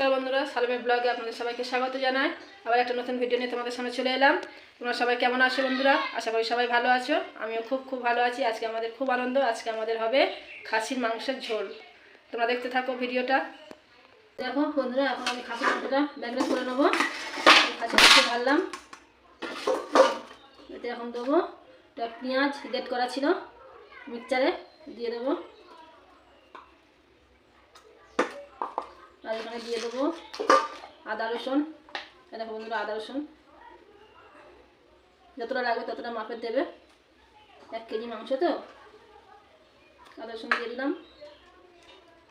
বন্ধুরা, সালমের ব্লগে আপনাদের সবাইকে স্বাগত জানাই। আবার একটা নতুন ভিডিও নিয়ে তোমাদের সামনে চলে এলাম। তোমরা সবাই কেমন আছো বন্ধুরা? আশা করি সবাই ভালো আছো। আমিও খুব খুব ভালো আছি। আজকে আমাদের খুব আনন্দ। আজকে আমাদের হবে খাসির মাংসের ঝোল। তোমরা দেখতে থাকো ভিডিওটা দেখো বন্ধুরা, এখন আমি খাসির মাংসটা ব্যাগরেজ করে নেব। খাসি মাংস ঢাললাম এতে এখন দেবো পেঁয়াজ গ্রেট করা ছিল। মিক্সচারে দিয়ে দেবো। আর এখানে দিয়ে দেবো। আদা, রসুন। দেখো বন্ধুরা, আদা, রসুন। যতটা লাগবে ততটা মাপের দেবে। এক কেজি মাংস তো। আদা, রসুন দিয়ে দিলাম।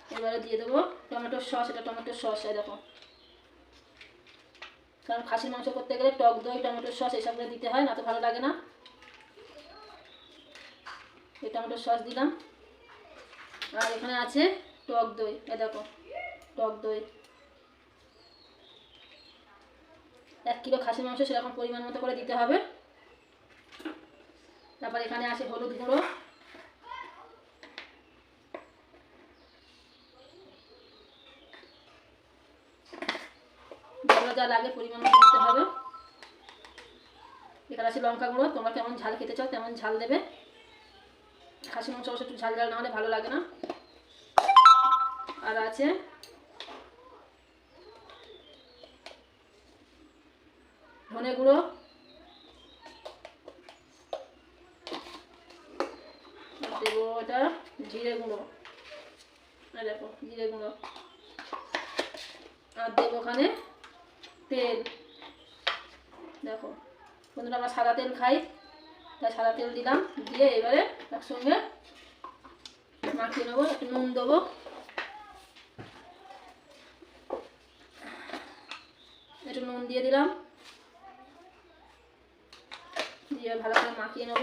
এবারে দিয়ে দেবো টমেটোর সস। এটা টমেটোর সস, এই দেখো। কারণ খাসির মাংস করতে গেলে টক দই, টমেটোর সস এসবগুলো দিতে হয়, না তো ভালো লাগে না। এই টমেটোর সস দিলাম। আর এখানে আছে টক দই এ দেখো। টক দই। এক কিলো খাসির মাংস সেরকম পরিমাণ মতো করে দিতে হবে। তারপর এখানে আছে হলুদ গুঁড়ো। যা লাগে পরিমাণ মতো দিতে হবে। এখানে আছে লঙ্কা গুঁড়ো। তোমরা কেমন ঝাল খেতে চাও তেমন ঝাল দেবে। খাসি মাংস অবশ্য একটু ঝাল ঝাল না হলে ভালো লাগে না। আর আছে ধনে গুঁড়ো। দেবো এটা জিরে গুঁড়ো। দেখো, জিরে গুঁড়ো। আর দেবো ওখানে তেল। দেখো, বন্ধুরা আমরা সাদা তেল খাই, তাই সাদা তেল দিলাম, দিয়ে এবারে একসঙ্গে মাখিয়ে নেব, একটু নুন দেবো। একটু নুন দিয়ে দিলাম। দিয়ে ভালো করে মাখিয়ে নেব।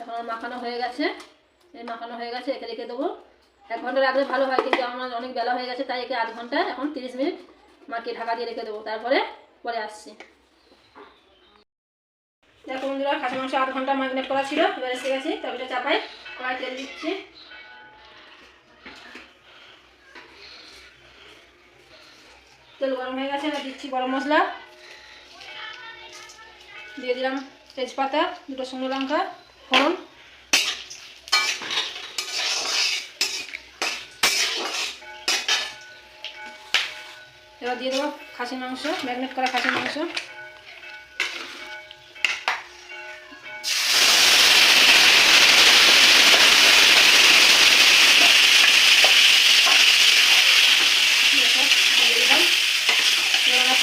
এখন মাখানো হয়ে গেছে। এই মাখানো হয়ে গেছে, একে রেখে দেবো। এক ঘণ্টা রাখলে ভালো হয় কিন্তু আমার অনেক বেলা হয়ে গেছে, তাই একে আধ ঘণ্টা, এখন তিরিশ মিনিট মাখিয়ে ঢাকা দিয়ে রেখে দেবো। তারপরে, পরে আসছি। দেখো বন্ধুরা খাসি মাংস আধ ঘণ্টা ম্যাগনেট করা ছিল, এবার এসে গেছি তবে চাপাই, কড়াই তেল দিচ্ছি। তেল গরম হয়ে গেছে, এবার দিচ্ছি গরম মশলা। দিয়ে দিলাম তেজপাতা, দুটো শুকনো লঙ্কা, ফোড়ন। এবার দিয়ে দেবো খাসির মাংস, ম্যাগনেট করা খাসির মাংস।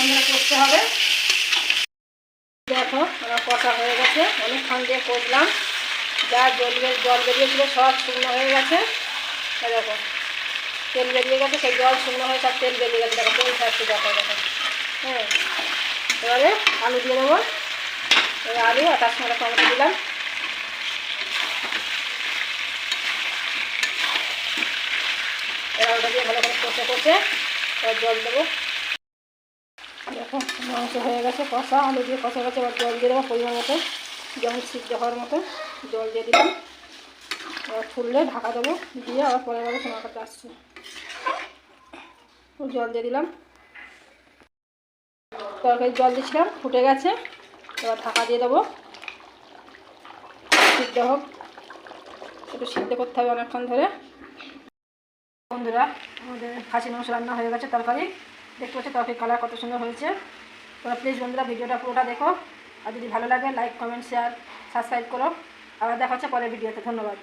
অনেকক্ষণ কষতে হবে। দেখো, আমার কষা হয়ে গেছে। অনেকক্ষণ দিয়ে কষলাম যা জল জল বেরিয়েছিল সব শুকনো হয়ে গেছে। দেখো, তেল বেরিয়ে গেছে, সেই জল শুকনো হয়ে সব তেল বেরিয়ে গেছে। দেখো তেল ছাড়ছে দেখো দেখো। হ্যাঁ এবারে আলু দিয়ে দেবো। আলু আর তার সঙ্গে টমেটো দিলাম। এবার ওটা দিয়ে ভালো করে কষে কষে এবার জল দেবো। দেখো মাংস হয়ে গেছে, কষা, আলু দিয়ে কষা গেছে, এবার জল দিয়ে দেবো পরিমাণ মতো যেমন সিদ্ধ হওয়ার মতো, জল দিয়ে দিলাম। এবার ফুললে ঢাকা দেবো, দিয়ে আবার পরে আবার তোমার কাছে আসছি। জল দিয়ে দিলাম। তরকারি জল দিয়েছিলাম, ফুটে গেছে, এবার ঢাকা দিয়ে দেবো। সিদ্ধ হোক, একটু সিদ্ধ করতে হবে অনেকক্ষণ ধরে। বন্ধুরা, আমাদের খাসি মাংস রান্না হয়ে গেছে তরকারি। দেখতে পাচ্ছি ত্বকের কালার কত সুন্দর হয়েছে। তোমরা প্লিজ বন্ধুরা ভিডিওটা পুরোটা দেখো। আর যদি ভালো লাগে লাইক কমেন্ট শেয়ার সাবস্ক্রাইব করো। আবার দেখা হচ্ছে পরের ভিডিওতে। ধন্যবাদ।